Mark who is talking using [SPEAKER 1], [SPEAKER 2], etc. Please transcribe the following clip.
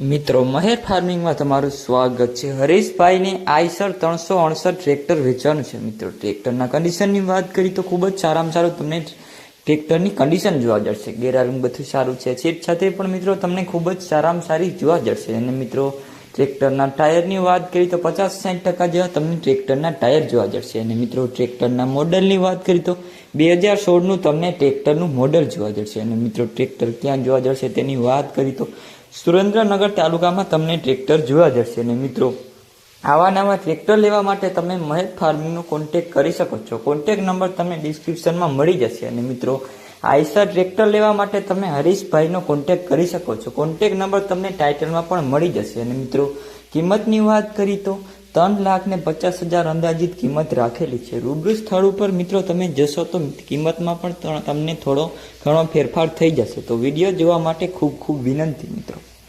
[SPEAKER 1] મિત્રો, મહેર ફાર્મિંગમાં તમારું સ્વાગત છે. હરેશભાઈને આઈસર ત્રણસો અડસઠ ટ્રેક્ટર વેચવાનું છે. મિત્રો, ટ્રેક્ટરના કન્ડિશનની વાત કરી તો ખૂબ જ સારામાં સારું તમને ટ્રેક્ટરની કન્ડિશન જોવા જશે ગેરારું બધું સારું છે. સીટ સાથે પણ મિત્રો, તમને ખૂબ જ સારામાં સારી જોવા જશે અને મિત્રો ટ્રેક્ટરના ટાયરની વાત કરી તો પચાસ સાઠ ટકા જેવા તમને ટ્રેક્ટરના ટાયર જોવા જશે અને મિત્રો, ટ્રેક્ટરના મોડલની વાત કરી તો બે હજાર સોળનું તમને ટ્રેક્ટરનું મોડલ જોવા જશે અને મિત્રો, ટ્રેક્ટર ક્યાં જોવા જશે તેની વાત કરી તો સુરેન્દ્રનગર તાલુકામાં તમને ટ્રેક્ટર જોવા જશે અને મિત્રો, આવા નવા ટ્રેક્ટર લેવા માટે તમે મહેશ ફાર્મિંગનો કોન્ટેક કરી શકો છો. કોન્ટેક નંબર તમને ડિસ્ક્રિપ્શનમાં મળી જશે. અને મિત્રો આઈસર ટ્રેક્ટર લેવા માટે તમે હરીશભાઈનો કોન્ટેક કરી શકો છો. કોન્ટેક નંબર તમને ટાઇટલમાં પણ મળી જશે. અને મિત્રો, કિંમતની વાત કરી તો ત્રણ લાખ ને પચાસ હજાર અંદાજિત કિંમત રાખેલી છે. રૂબરૂ સ્થળ ઉપર મિત્રો તમે જશો તો કિંમતમાં પણ તમને થોડો ઘણો ફેરફાર થઈ જશે. તો વીડિયો જોવા માટે ખૂબ ખૂબ વિનંતી.